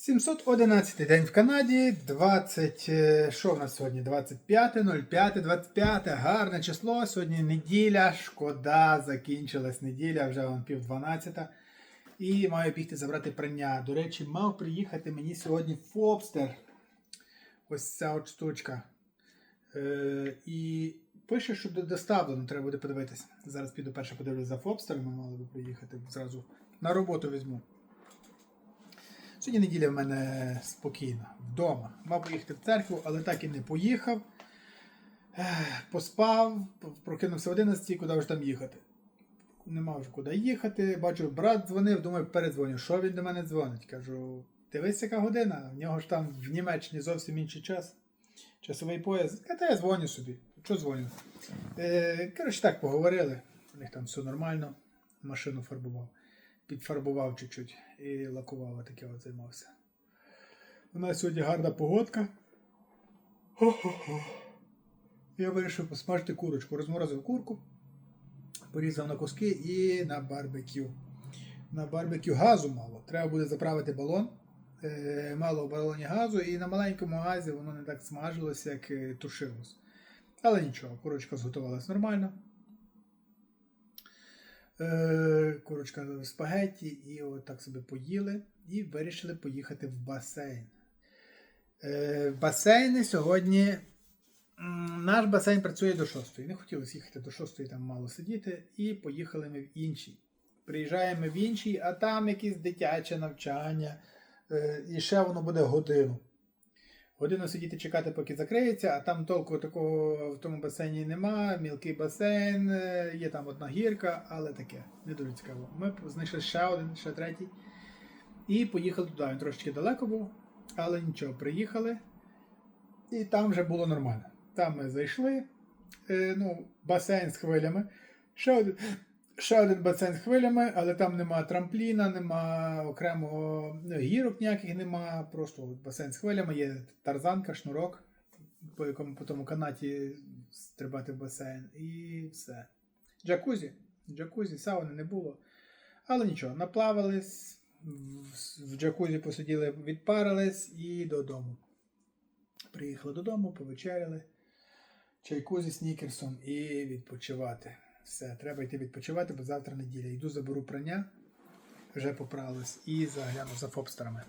711 день в Канаді, 20, е, що в нас сьогодні? 25.05, 25, гарне число. Сьогодні неділя, шкода, закінчилась неділя, вже вон пів 12. І маю бігти забрати прання. До речі, мав приїхати мені сьогодні Фобстер. Ось ця от штучка. Е, і пише, що до- доставлено, треба буде подивитися. Зараз піду перше подивлюсь за Фобстером, ми мали би приїхати зразу. На роботу візьму. Сьогодні неділя в мене спокійна, вдома. Мав поїхати в церкву, але так і не поїхав. Поспав, прокинувся в 11, куди вже там їхати. Нема вже куди їхати. Бачу, брат дзвонив, думаю, передзвоню. Що він до мене дзвонить? Кажу, дивись, яка година, в нього ж там в Німеччині зовсім інший час. Часовий пояс. Та я дзвоню собі. Що дзвоню? Е, коротше, так поговорили. У них там все нормально. Машину фарбував. Підфарбував чуть-чуть і лакував, таке от займався. У нас сьогодні гарна погодка. Хо-хо-хо. Я вирішив посмажити курочку. Розморозив курку, порізав на куски і на барбекю. На барбекю газу мало. Треба буде заправити балон. Е, мало в балоні газу, і на маленькому газі воно не так смажилося, як е, тушилось. Але нічого, курочка зготувалась нормально. Е, курочка спагетті, і так собі поїли, і вирішили поїхати в басейн. Е, басейни сьогодні. Наш басейн працює до 6. Не хотілося їхати до 6, там мало сидіти, і поїхали ми в інший. Приїжджаємо в інший, а там якесь дитяче навчання, е, і ще воно буде годину. Годину сидіти чекати, поки закриється, а там толку такого в тому басейні нема. Мілкий басейн, е, є там одна гірка, але таке, не дуже цікаво. Ми знайшли ще один, ще третій. І поїхали туди. Він трошечки далеко був, але нічого, приїхали. І там вже було нормально. Там ми зайшли. Е, ну, басейн з хвилями. Ще один, ще один басейн з хвилями, але там нема трампліна, нема окремого ну, гірок ніяких нема. Просто басейн з хвилями, є тарзанка, шнурок, по якому по тому канаті стрибати в басейн. І все. Джакузі. Джакузі, сауни не було. Але нічого, наплавались, в- джакузі посиділи, відпарились і додому. Приїхали додому, повечеряли, чайку зі снікерсом і відпочивати. Все, треба йти відпочивати, бо завтра неділя. Йду заберу прання, вже поправилась і загляну за фобстерами.